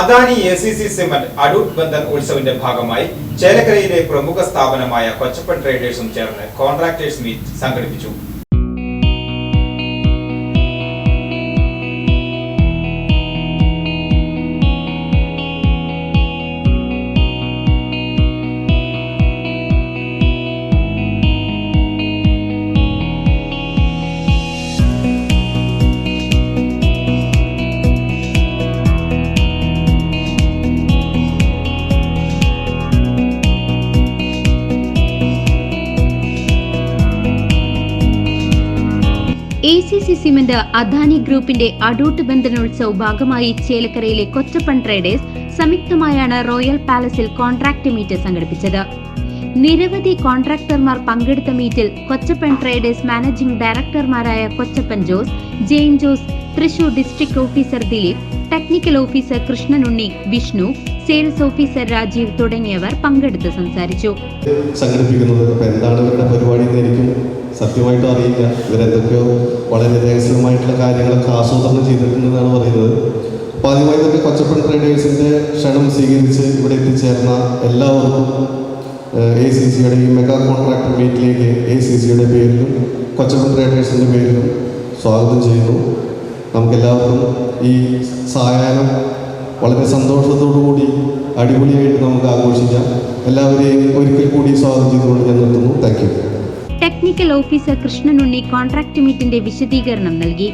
Adani A C C cement Adoor Bandhan ഉത്സവിന്റെ ഭാഗമായി ചേലക്കരയിലെ പ്രമുഖ സ്ഥാപനമായ കൊച്ചപ്പൻ ട്രേഡേഴ്സും ചേർന്ന് കോൺട്രാക്ടേഴ്സ് മീറ്റ് സംഘടിപ്പിച്ചു. സി സി സിമന്റ് അദാനി ഗ്രൂപ്പിന്റെ അടൂട്ട് ബന്ധനോത്സവ് ഭാഗമായി ചേലക്കരയിലെ കൊച്ചപ്പൻ ട്രേഡേഴ്സ് സംയുക്തമായാണ് റോയൽ പാലസിൽ കോൺട്രാക്ട് മീറ്റ് സംഘടിപ്പിച്ചത്. നിരവധി കോൺട്രാക്ടർമാർ പങ്കെടുത്ത മീറ്റിൽ Kochappan traders managing ഡയറക്ടർമാരായ Kochappan Jose Jain Jose Thrissur district officer Dileep technical officer Krishnanunni Vishnu sales officer Rajeev തുടങ്ങിയവർ പങ്കെടുത്ത് സംസാരിച്ചു. സംഘടിപ്പിക്കുന്നത് എന്താണ് സത്യമായിട്ടും അറിയില്ല. ഇവരെന്തൊക്കെയോ വളരെ രഹസ്യമായിട്ടുള്ള കാര്യങ്ങളൊക്കെ ആസൂത്രണം ചെയ്തിട്ടുണ്ടെന്നാണ് പറയുന്നത്. അപ്പോൾ ആദ്യമായി തന്നെ കൊച്ചപ്പൻ ട്രേഡേഴ്സിന്റെ ക്ഷണം സ്വീകരിച്ച് ഇവിടെ എത്തിച്ചേർന്ന എല്ലാവർക്കും എ സി സിയുടെ ഈ മെഗാ കോൺട്രാക്ട് മീറ്റിലേക്ക് എ സി സിയുടെ പേരിലും കൊച്ചപ്പൻ ട്രേഡേഴ്സിന്റെ പേരിലും സ്വാഗതം ചെയ്യുന്നു. നമുക്കെല്ലാവർക്കും ഈ സായാഹ്നം വളരെ സന്തോഷത്തോടു കൂടി അടിപൊളിയായിട്ട് നമുക്ക് ആഘോഷിക്കാം. എല്ലാവരെയും ഒരിക്കൽ കൂടി സ്വാഗതം ചെയ്തുകൊണ്ട് ഞാൻ നിർത്തുന്നു. Thank you. Technical officer Krishnanunni contract മീറ്റിന്റെ വിശദീകരണം നൽകി.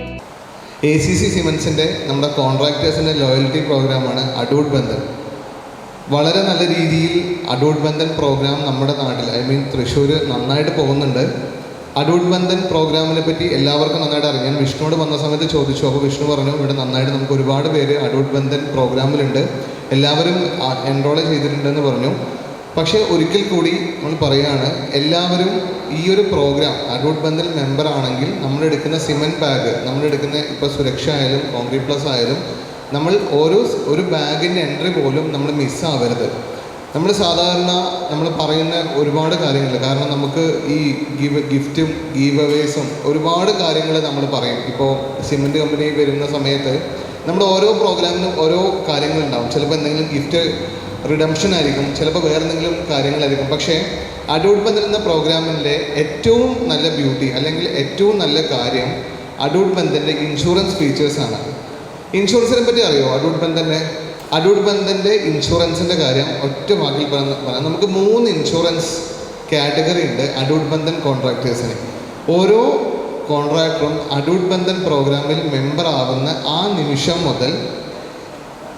എ സി സി സിമൻസിന്റെ നമ്മുടെ കോൺട്രാക്ടേഴ്സിന്റെ ലോയൽറ്റി പ്രോഗ്രാമാണ് അഡൂട്ട് ബന്ധൻ വളരെ നല്ല രീതിയിൽ അഡൂട്ട് ബന്ധൻ പ്രോഗ്രാം നമ്മുടെ നാട്ടിൽ ഐ മീൻ തൃശ്ശൂർ നന്നായിട്ട് പോകുന്നുണ്ട്. അഡൂട്ട് ബന്ധൻ പ്രോഗ്രാമിനെ പറ്റി എല്ലാവർക്കും നന്നായിട്ട് അറിയാം. വിഷ്ണുവോട് വന്ന സമയത്ത് ചോദിച്ചു. അപ്പോൾ വിഷ്ണു പറഞ്ഞു ഇവിടെ നന്നായിട്ട് നമുക്ക് ഒരുപാട് പേര് അഡൂട്ട് ബന്ധൻ പ്രോഗ്രാമിലുണ്ട് എല്ലാവരും എൻറോൾ ചെയ്തിട്ടുണ്ടെന്ന് പറഞ്ഞു. പക്ഷേ ഒരിക്കൽ കൂടി നമ്മൾ പറയുകയാണ് എല്ലാവരും ഈ ഒരു പ്രോഗ്രാം അഡോട്ട് ബന്ധൽ മെമ്പർ ആണെങ്കിൽ നമ്മൾ എടുക്കുന്ന സിമെന്റ് ബാഗ് നമ്മൾ എടുക്കുന്ന ഇപ്പോൾ സുരക്ഷ ആയാലും കോൺക്രീറ്റ് പ്ലസ് ആയാലും നമ്മൾ ഓരോ ഒരു ബാഗിന്റെ എൻട്രി പോലും നമ്മൾ മിസ്സാവരുത് നമ്മൾ സാധാരണ നമ്മൾ പറയുന്ന ഒരുപാട് കാര്യങ്ങൾ കാരണം നമുക്ക് ഈ ഗിവ് ഗിഫ്റ്റും ഗീവ് അവേസും ഒരുപാട് കാര്യങ്ങൾ നമ്മൾ പറയും. ഇപ്പോൾ സിമെന്റ് കമ്പനി വരുന്ന സമയത്ത് നമ്മുടെ ഓരോ പ്രോഗ്രാമിനും ഓരോ കാര്യങ്ങളുണ്ടാവും ചിലപ്പോൾ എന്തെങ്കിലും ഗിഫ്റ്റ് റിഡംഷൻ ആയിരിക്കും. ചിലപ്പോൾ വേറെ എന്തെങ്കിലും കാര്യങ്ങളായിരിക്കും. പക്ഷേ അഡൂട്ട് ബന്ധൻ എന്ന പ്രോഗ്രാമിന്റെ ഏറ്റവും നല്ല ബ്യൂട്ടി അല്ലെങ്കിൽ ഏറ്റവും നല്ല കാര്യം അഡൂട്ട് ബന്ധന്റെ ഇൻഷുറൻസ് ഫീച്ചേഴ്സാണ് ഇൻഷുറൻസിനെ പറ്റി അറിയോ? അഡൂട്ട് ബന്ധന്റെ അഡൂട്ട് ബന്ധന്റെ ഇൻഷുറൻസിന്റെ കാര്യം ഒറ്റ വാക്കിൽ പറയാം നമുക്ക് മൂന്ന് ഇൻഷുറൻസ് കാറ്റഗറി ഉണ്ട് അഡൂട്ട് ബന്ധൻ കോൺട്രാക്ടേഴ്സിന് ഓരോ കോൺട്രാക്ടറും അഡൂട്ട് ബന്ധൻ പ്രോഗ്രാമിൽ മെമ്പർ ആവുന്ന ആ നിമിഷം മുതൽ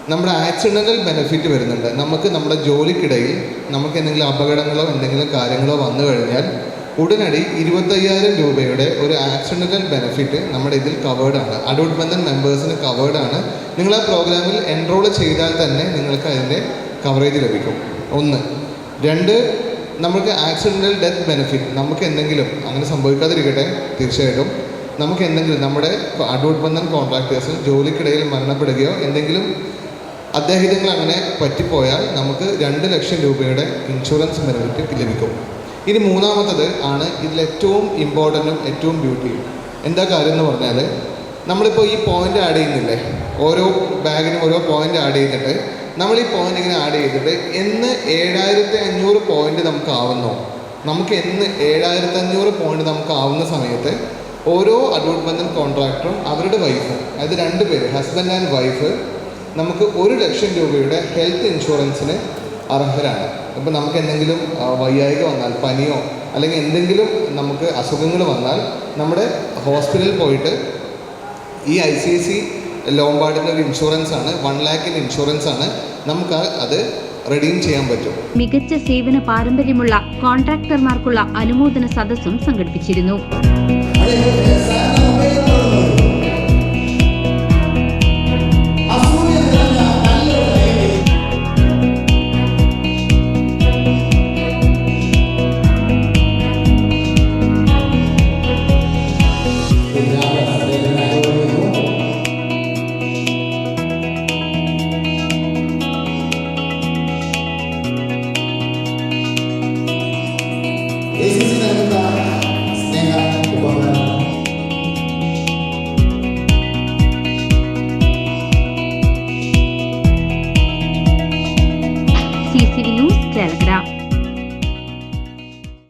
നമ്മുടെ ആക്സിഡന്റൽ ബെനിഫിറ്റ് വരുന്നുണ്ട്. നമുക്ക് നമ്മുടെ ജോലിക്കിടയിൽ നമുക്ക് എന്തെങ്കിലും അപകടങ്ങളോ എന്തെങ്കിലും കാര്യങ്ങളോ വന്നു കഴിഞ്ഞാൽ ഉടനടി ഇരുപത്തയ്യായിരം രൂപയുടെ ഒരു ആക്സിഡന്റൽ ബെനിഫിറ്റ് നമ്മുടെ ഇതിൽ കവേർഡാണ് അഡോട്ട് ബന്ധൻ മെമ്പേഴ്സിന് കവേർഡാണ് നിങ്ങൾ ആ പ്രോഗ്രാമിൽ എൻറോൾ ചെയ്താൽ തന്നെ നിങ്ങൾക്ക് അതിന്റെ കവറേജ് ലഭിക്കും. ഒന്ന്. രണ്ട് നമുക്ക് ആക്സിഡന്റൽ ഡെത്ത് ബെനിഫിറ്റ് നമുക്ക് എന്തെങ്കിലും അങ്ങനെ സംഭവിക്കാതിരിക്കട്ടെ തീർച്ചയായിട്ടും. നമുക്ക് എന്തെങ്കിലും നമ്മുടെ അഡോട്ട് ബന്ധൻ കോൺട്രാക്ടേഴ്സിൽ ജോലിക്കിടയിൽ മരണപ്പെടുകയോ എന്തെങ്കിലും അദ്ദേഹത്തിന് അങ്ങനെ പറ്റിപ്പോയാൽ നമുക്ക് രണ്ട് ലക്ഷം രൂപയുടെ ഇൻഷുറൻസ് ബെനിഫിറ്റ് ലഭിക്കും. ഇനി മൂന്നാമത്തത് ആണ് ഇതിൽ ഏറ്റവും ഇമ്പോർട്ടന്റും ഏറ്റവും ബ്യൂട്ടിയും എന്താ കാര്യം എന്ന് പറഞ്ഞാൽ നമ്മളിപ്പോൾ ഈ പോയിന്റ് ആഡ് ചെയ്യുന്നില്ലേ? ഓരോ ബാഗിനും ഓരോ പോയിന്റ് ആഡ് ചെയ്തിട്ട് നമ്മൾ ഈ പോയിന്റ് ഇങ്ങനെ ആഡ് ചെയ്തിട്ട് എന്ന് ഏഴായിരത്തി അഞ്ഞൂറ് പോയിന്റ് നമുക്ക് ആവുന്നോ. നമുക്ക് എന്ന് ഏഴായിരത്തി അഞ്ഞൂറ് പോയിന്റ് നമുക്ക് ആവുന്ന സമയത്ത് ഓരോ അഡ്വർട്ട്മെന്റും കോൺട്രാക്ടറും അവരുടെ വൈഫ് അതായത് രണ്ട് പേര് ഹസ്ബൻഡ് ആൻഡ് വൈഫ് നമുക്ക് ഒരു ലക്ഷം രൂപയുടെ ഹെൽത്ത് ഇൻഷുറൻസിന് അർഹരാണ്. അപ്പോൾ നമുക്ക് എന്തെങ്കിലും വയ്യായിക വന്നാൽ പനിയോ അല്ലെങ്കിൽ എന്തെങ്കിലും നമുക്ക് അസുഖങ്ങൾ വന്നാൽ നമ്മുടെ ഹോസ്പിറ്റലിൽ പോയിട്ട് ഈ ഐ സി ഐ സി ലോംബാർഡിന്റെ ഒരു ഇൻഷുറൻസ് ആണ് വൺ ലാക്കിന്റെ ഇൻഷുറൻസ് ആണ് നമുക്ക് അത് റെഡീം ചെയ്യാൻ പറ്റും. മികച്ച സേവന പാരമ്പര്യമുള്ള കോൺട്രാക്ടർമാർക്കുള്ള അനുമോദന സദസ്സും സംഘടിപ്പിച്ചിരുന്നു.